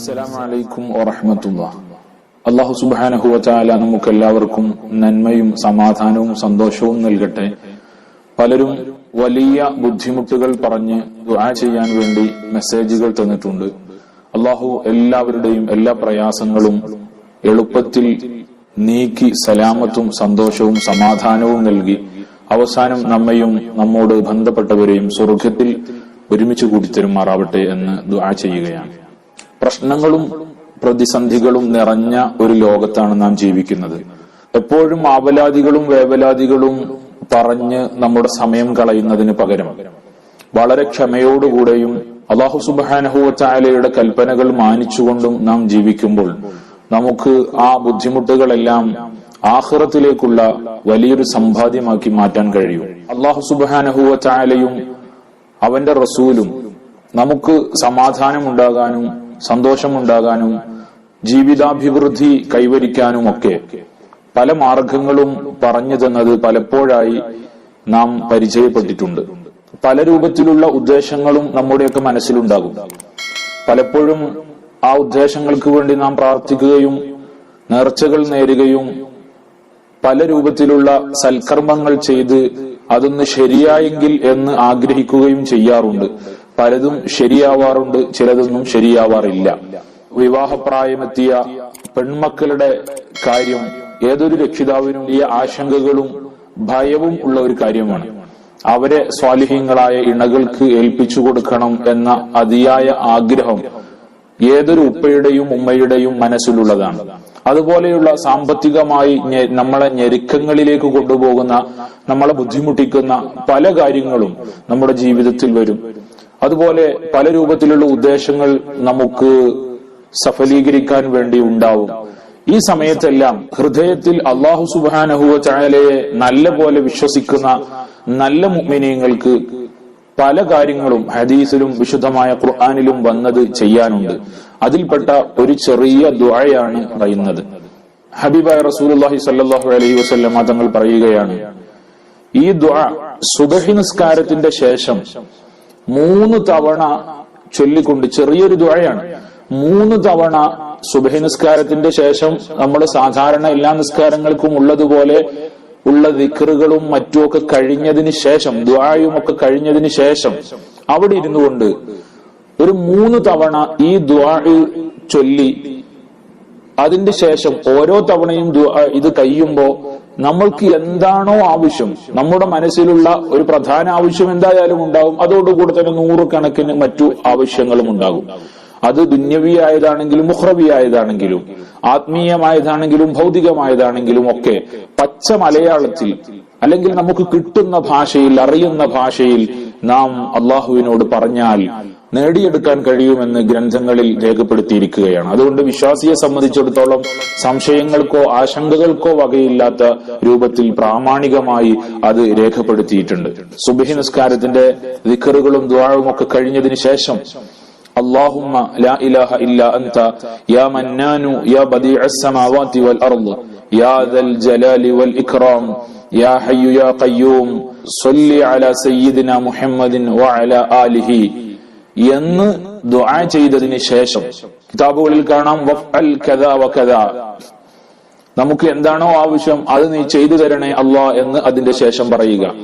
അസ്സലാമലൈക്കും വറഹമത്തുള്ള അള്ളാഹു സുബാനഹുവല നമുക്ക് എല്ലാവർക്കും നന്മയും സമാധാനവും സന്തോഷവും നൽകട്ടെ. പലരും വലിയ ബുദ്ധിമുട്ടുകൾ പറഞ്ഞ് ദുആ ചെയ്യാൻ വേണ്ടി മെസ്സേജുകൾ തന്നിട്ടുണ്ട്. അള്ളാഹു എല്ലാവരുടെയും എല്ലാ പ്രയാസങ്ങളും എളുപ്പത്തിൽ നീക്കി സലാമത്തും സന്തോഷവും സമാധാനവും നൽകി. അവസാനം നമ്മയും നമ്മോട് ബന്ധപ്പെട്ടവരെയും സ്വർഗത്തിൽ ഒരുമിച്ച് കൂട്ടിത്തരുമാറാവട്ടെ എന്ന് ദുആ ചെയ്യുകയാണ്. പ്രശ്നങ്ങളും പ്രതിസന്ധികളും നിറഞ്ഞ ഒരു ലോകത്താണ് നാം ജീവിക്കുന്നത്. എപ്പോഴും ആവലാദികളും വേവലാദികളും പറഞ്ഞ് നമ്മുടെ സമയം കളയുന്നതിന് പകരം വളരെ ക്ഷമയോടുകൂടെയും അള്ളാഹു സുബാനഹുവച്ചായാലയുടെ കൽപ്പനകൾ മാനിച്ചുകൊണ്ടും നാം ജീവിക്കുമ്പോൾ നമുക്ക് ആ ബുദ്ധിമുട്ടുകളെല്ലാം ആഹ്റത്തിലേക്കുള്ള വലിയൊരു സമ്പാദ്യമാക്കി മാറ്റാൻ കഴിയും. അള്ളാഹു സുബാനഹുവച്ചായാലയും അവന്റെ റസൂലും നമുക്ക് സമാധാനമുണ്ടാകാനും സന്തോഷമുണ്ടാകാനും ജീവിതാഭിവൃദ്ധി കൈവരിക്കാനുമൊക്കെ പല മാർഗങ്ങളും പറഞ്ഞു തന്നത് പലപ്പോഴായി നാം പരിചയപ്പെട്ടിട്ടുണ്ട്. പല രൂപത്തിലുള്ള ഉദ്ദേശങ്ങളും നമ്മുടെയൊക്കെ മനസ്സിലുണ്ടാകും. പലപ്പോഴും ആ ഉദ്ദേശങ്ങൾക്ക് വേണ്ടി നാം പ്രാർത്ഥിക്കുകയും നേർച്ചകൾ നേരുകയും പല രൂപത്തിലുള്ള സൽക്കർമ്മങ്ങൾ ചെയ്ത് അതൊന്ന് ശരിയായെങ്കിൽ എന്ന് ആഗ്രഹിക്കുകയും ചെയ്യാറുണ്ട്. പലതും ശരിയാവാറുണ്ട് ചിലതൊന്നും ശരിയാവാറില്ല. വിവാഹപ്രായമെത്തിയ പെൺമക്കളുടെ കാര്യം ഏതൊരു രക്ഷിതാവിനും ഈ ആശങ്കകളും ഭയവും ഉള്ള ഒരു കാര്യമാണ്. അവരെ സ്വാലിഹ്യങ്ങളായ ഇണകൾക്ക് ഏൽപ്പിച്ചു കൊടുക്കണം എന്ന അതിയായ ആഗ്രഹം ഏതൊരു ഉപ്പയുടെയും ഉമ്മയുടെയും മനസ്സിലുള്ളതാണ്. അതുപോലെയുള്ള സാമ്പത്തികമായി നമ്മളെ ഞെരുക്കങ്ങളിലേക്ക് കൊണ്ടുപോകുന്ന നമ്മളെ ബുദ്ധിമുട്ടിക്കുന്ന പല കാര്യങ്ങളും നമ്മുടെ ജീവിതത്തിൽ വരും. അതുപോലെ പല രൂപത്തിലുള്ള ഉദ്ദേശങ്ങൾ നമുക്ക് സഫലീകരിക്കാൻ വേണ്ടി ഉണ്ടാവും. ഈ സമയത്തെല്ലാം ഹൃദയത്തിൽ അള്ളാഹു സുബാനഹുവ ചായാലയെ നല്ല പോലെ വിശ്വസിക്കുന്ന നല്ല മുഗ്മിനീയങ്ങൾക്ക് പല കാര്യങ്ങളും ഹദീസിലും വിശുദ്ധമായ ഖുർആാനിലും വന്നത് ചെയ്യാനുണ്ട്. അതിൽപ്പെട്ട ഒരു ചെറിയ ദുആയാണ് പറയുന്നത്. ഹബീബായ റസൂലുള്ളാഹി സല്ലല്ലാഹു അലൈഹി വസല്ലമ തങ്ങൾ പറയുകയാണ് ഈ ദുആ സുബഹി നിസ്കാരത്തിന്റെ ശേഷം മൂന്ന് തവണ ചൊല്ലിക്കൊണ്ട് ചെറിയൊരു ദുഴയാണ് മൂന്ന് തവണ സുബഹി നിസ്കാരത്തിന്റെ ശേഷം നമ്മൾ സാധാരണ എല്ലാ നിസ്കാരങ്ങൾക്കും ഉള്ളതുപോലെ ഉള്ള ദിക്കറുകളും മറ്റുമൊക്കെ കഴിഞ്ഞതിന് ശേഷം ദ്വായും ഒക്കെ കഴിഞ്ഞതിന് ശേഷം അവിടെ ഇരുന്നു കൊണ്ട് ഒരു മൂന്ന് തവണ ഈ ദ്വാ ചൊല്ലി അതിന്റെ ശേഷം ഓരോ തവണയും ഇത് കഴിയുമ്പോ നമ്മൾക്ക് എന്താണോ ആവശ്യം നമ്മുടെ മനസ്സിലുള്ള ഒരു പ്രധാന ആവശ്യം എന്തായാലും ഉണ്ടാകും. അതോടുകൂടെ തന്നെ നൂറുകണക്കിന് മറ്റു ആവശ്യങ്ങളും ഉണ്ടാകും. അത് ദുന്യവിയായതാണെങ്കിലും മുഹ്രവിയായതാണെങ്കിലും ആത്മീയമായതാണെങ്കിലും ഭൗതികമായതാണെങ്കിലും ഒക്കെ പച്ച മലയാളത്തിൽ അല്ലെങ്കിൽ നമുക്ക് കിട്ടുന്ന ഭാഷയിൽ അറിയുന്ന ഭാഷയിൽ നാം അള്ളാഹുവിനോട് പറഞ്ഞാൽ നേടിയെടുക്കാൻ കഴിയുമെന്ന് ഗ്രന്ഥങ്ങളിൽ രേഖപ്പെടുത്തിയിരിക്കുകയാണ് അതുകൊണ്ട് വിശ്വാസിയെ സംബന്ധിച്ചിടത്തോളം സംശയങ്ങൾക്കോ ആശങ്കകൾക്കോ വകയില്ലാത്ത രൂപത്തിൽ പ്രാമാണികമായി അത് രേഖപ്പെടുത്തിയിട്ടുണ്ട് സുബഹി നിസ്കാരത്തിന്റെ ദിക്കറുകളും ദ്വാഴവും ഒക്കെ കഴിഞ്ഞതിന് ശേഷം اللهم لا إله إلا أنت يا منان يا بديع السماوات والأرض يا ذا الجلال والإكرام يا حي يا قيوم صل على سيدنا محمد وعلى آله എന്ന് ദുആ ചെയ്തതിന് ശേഷം. കിതാബുകളിൽ കാണാം വഫ്അൽ കദാ വകദാ നമുക്ക് എന്താണോ ആവശ്യം അത് നീ ചെയ്തു തരണേ അള്ളാ എന്ന് അതിന്റെ ശേഷം പറയുക.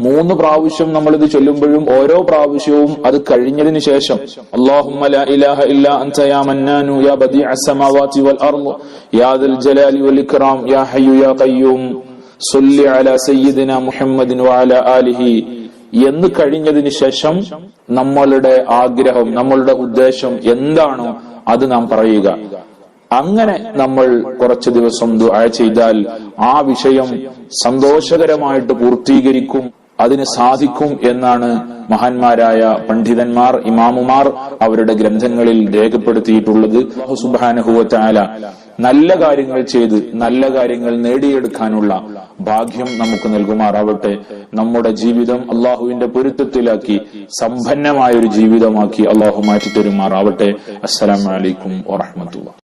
മൂന്ന് പ്രാവശ്യം നമ്മൾ ഇത് ചൊല്ലുമ്പോഴും ഓരോ പ്രാവശ്യവും അത് കഴിഞ്ഞതിന് ശേഷം അല്ലാഹുമ്മ എന്ന് കഴിഞ്ഞതിന് ശേഷം നമ്മളുടെ ആഗ്രഹം നമ്മളുടെ ഉദ്ദേശം എന്താണോ അത് നാം പറയുക. അങ്ങനെ നമ്മൾ കുറച്ച് ദിവസം ദുആ ചെയ്താൽ ആ വിഷയം സന്തോഷകരമായിട്ട് പൂർത്തീകരിക്കും അതിന് സാധിക്കും എന്നാണ് മഹാന്മാരായ പണ്ഡിതന്മാർ ഇമാമുമാർ അവരുടെ ഗ്രന്ഥങ്ങളിൽ രേഖപ്പെടുത്തിയിട്ടുള്ളത്. സുബാനഹുവത്തായ നല്ല കാര്യങ്ങൾ ചെയ്ത് നല്ല കാര്യങ്ങൾ നേടിയെടുക്കാനുള്ള ഭാഗ്യം നമുക്ക് നൽകുമാറാവട്ടെ. നമ്മുടെ ജീവിതം അള്ളാഹുവിന്റെ പൊരുത്തത്തിലാക്കി സമ്പന്നമായ ഒരു ജീവിതമാക്കി അള്ളാഹു മാറ്റി മാറ്റിത്തരുമാറാവട്ടെ അസ്സലാമലൈക്കും വാഹമത്തുള്ള